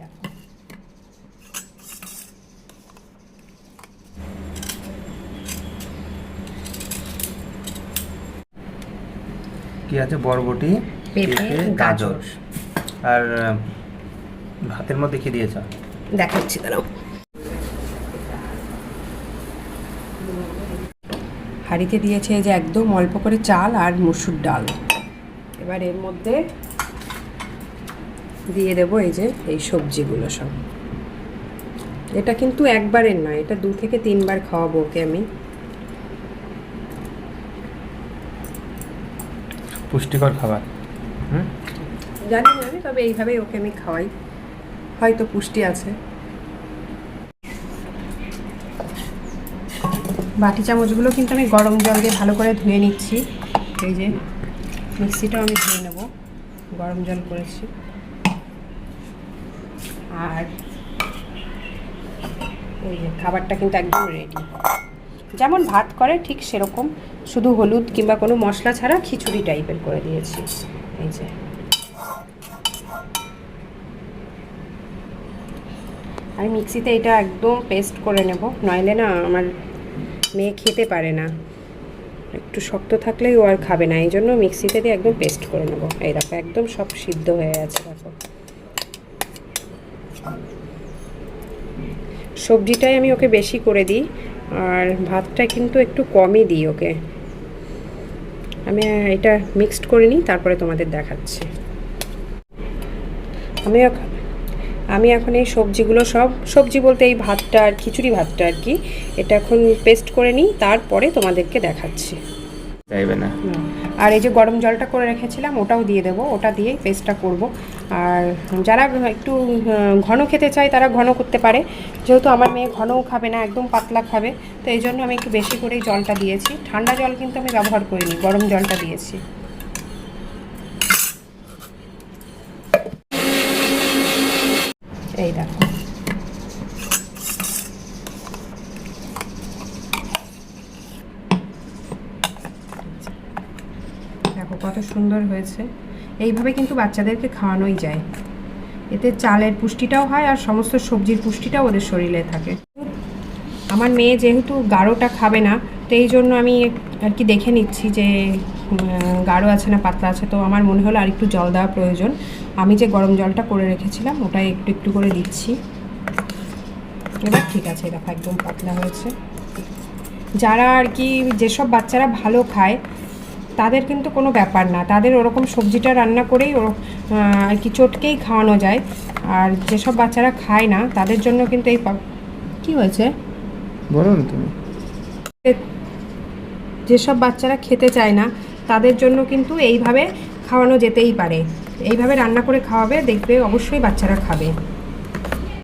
দেখো কি আছে? বরবটি পেঁপে, গাজর। আর ভাতের মধ্যে কি দিয়েছ? দেখাচ্ছি দাঁড়াও। হাঁড়িতে দিয়েছে যে একদম অল্প করে চাল আর মসুর ডাল। এবার এর মধ্যে দিয়ে দেবো এই যে এই সবজিগুলো সব। এটা কিন্তু একবারের নয় এটা দু থেকে তিনবার খাওয়াবো ওকে আমি। পুষ্টিকর খাবার। হুম? জানি না আমি তবে এইভাবেই ওকে আমি খাওয়াই। হয়তো পুষ্টি আছে। বাটি চামচগুলো কিন্তু আমি গরম জল দিয়ে ভালো করে ধুয়ে নিচ্ছি। এই যে মিক্সিটাও আমি ধুয়ে নেব। গরম জল করেছি। আর এই যে খাবারটা কিন্তু একদম রেডি যেমন ভাত করে, ঠিক সেরকম। শুধু হলুদ কিংবা কোনো মশলা ছাড়া খিচুড়ি টাইপের করে দিয়েছি। এই যে। আমি মিক্সিতে এটা একদম পেস্ট করে নেব। নইলে না আমার মেয়ে খেতে পারে না। একটু শক্ত থাকলেই ও আর খাবে না। এই জন্য মিক্সিতে দিয়ে একদম পেস্ট করে নেব। এই দেখো, একদম সব সিদ্ধ হয়ে গেছে দেখো। সবজিটাই আমি ওকে বেশি করে দিই, আর ভাতটা কিন্তু একটু কমই দিই ওকে। আমি এটা মিক্সড করে নিই, তারপরে তোমাদের দেখাচ্ছি। আমি আমি এখন এই সবজিগুলো সব, সবজি বলতে এই ভাতটা আর খিচুড়ি ভাতটা আর কি, এটা এখন পেস্ট করে নিই, তারপরে তোমাদেরকে দেখাচ্ছি। চাইবে না। আর এই যে গরম জলটা করে রেখেছিলাম, ওটাও দিয়ে দেবো, ওটা দিয়েই পেস্টটা করব। আর যারা একটু ঘন খেতে চায় তারা ঘন করতে পারে। যেহেতু আমার মেয়ে ঘনও খাবে না, একদম পাতলা খাবে, তো এই জন্য আমি একটু বেশি করেই জলটা দিয়েছি। ঠান্ডা জল কিন্তু আমি ব্যবহার করিনি, গরম জলটা দিয়েছি। এই দেখো। দেখো কত সুন্দর হয়েছে। এইভাবে কিন্তু বাচ্চাদেরকে খাওয়ানোই যায়। এতে চালের পুষ্টিটাও হয় আর সমস্ত সবজির পুষ্টিটাও ওদের শরীরে থাকে। আমার মেয়ে যেহেতু গাঢ়টা খাবে না, তো এই জন্য আমি আর কি দেখে নিচ্ছি যে গাঢ় আছে না পাতলা আছে, তো আমার মনে হলো আর একটু জল দেওয়া প্রয়োজন। আমি যে গরম জলটা করে রেখেছিলাম ওটাই একটু একটু করে দিচ্ছি। এবার ঠিক আছে, দেখো একদম পাতলা হয়েছে। যারা আর কি যেসব বাচ্চারা ভালো খায় তাদের কিন্তু কোনো ব্যাপার না। তাদের ওরকম সবজিটা রান্না করেই ওর আর কি চটকেই খাওয়ানো যায়। আর যেসব বাচ্চারা খায় না তাদের জন্য কিন্তু এই কি হয়েছে? বলো না তুমি। যেসব বাচ্চারা খেতে চায় না তাদের জন্য কিন্তু এইভাবে খাওয়ানো যেতেই পারে। এইভাবে রান্না করে খাওয়াবে দেখবে অবশ্যই বাচ্চারা খাবে।